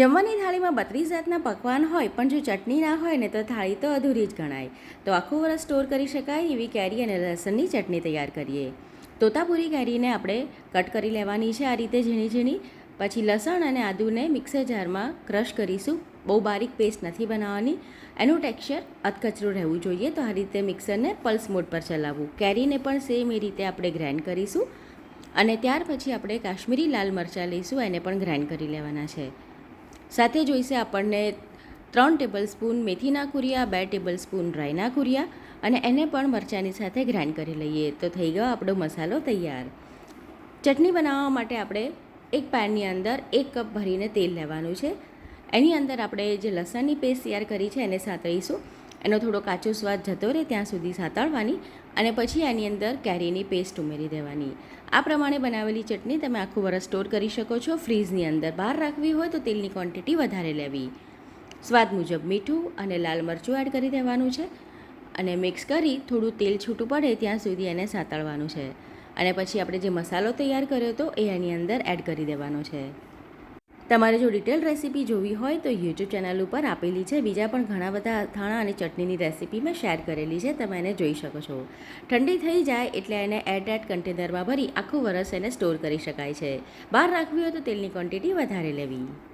જમવાની થાળીમાં બત્રીસ જાતના પકવાન હોય, પણ જો ચટણી ના હોય ને તો થાળી તો અધૂરી જ ગણાય. તો આખું વરસ સ્ટોર કરી શકાય એવી કેરી અને લસણની ચટણી તૈયાર કરીએ. તોતાપુરી કેરીને આપણે કટ કરી લેવાની છે આ રીતે ઝીણી ઝીણી. પછી લસણ અને આદુને મિક્સર જારમાં ક્રશ કરીશું. બહુ બારીક પેસ્ટ નથી બનાવવાની. એનું ટેક્સચર અધકચરું રહેવું જોઈએ. તો આ રીતે મિક્સરને પલ્સ મોડ પર ચલાવવું. કેરીને પણ સેમ એ રીતે આપણે ગ્રાઇન્ડ કરીશું. અને ત્યાર પછી આપણે કાશ્મીરી લાલ મરચાં લઈશું. એને પણ ગ્રાઇન્ડ કરી લેવાના છે. સાથે જોઈશે આપણને ત્રણ ટેબલ સ્પૂન મેથીના કુરિયા, બે ટેબલ સ્પૂન રાઈના કુરિયા અને એને પણ મરચાંની સાથે ગ્રાઇન્ડ કરી લઈએ. તો થઈ ગયો આપણો મસાલો તૈયાર. ચટણી બનાવવા માટે આપણે એક પેનની અંદર એક કપ ભરીને તેલ લેવાનું છે. એની અંદર આપણે જે લસણની પેસ્ટ તૈયાર કરી છે એને સાતળીશું. એનો થોડો કાચો સ્વાદ જતો રહે ત્યાં સુધી સાતળવાની અને પછી એની અંદર કેરીની પેસ્ટ ઉમેરી દેવાની. આ પ્રમાણે બનાવેલી ચટણી તમે આખું વરસ સ્ટોર કરી શકો છો. ફ્રીઝની અંદર બહાર રાખવી હોય તો તેલની ક્વોન્ટિટી વધારે લેવી. સ્વાદ મુજબ મીઠું અને લાલ મરચું એડ કરી દેવાનું છે અને મિક્સ કરી થોડું તેલ છૂટું પડે ત્યાં સુધી એને સાતળવાનું છે. અને પછી આપણે જે મસાલો તૈયાર કર્યો હતો એ એની અંદર એડ કરી દેવાનો છે. તમારે જો ડિટેલ રેસીપી જોવી હોય તો યુટ્યુબ ચેનલ ઉપર આપેલી છે. બીજા પણ ઘણા બધા અથાણા અને ચટણીની રેસીપી મેં શેર કરેલી છે. તમે એને જોઈ શકો છો. ઠંડી થઈ જાય એટલે એને એરટાઇટ કન્ટેનરમાં ભરી આખું વરસ એને સ્ટોર કરી શકાય છે. બહાર રાખવી હોય તો તેલની ક્વોન્ટિટી વધારે લેવી.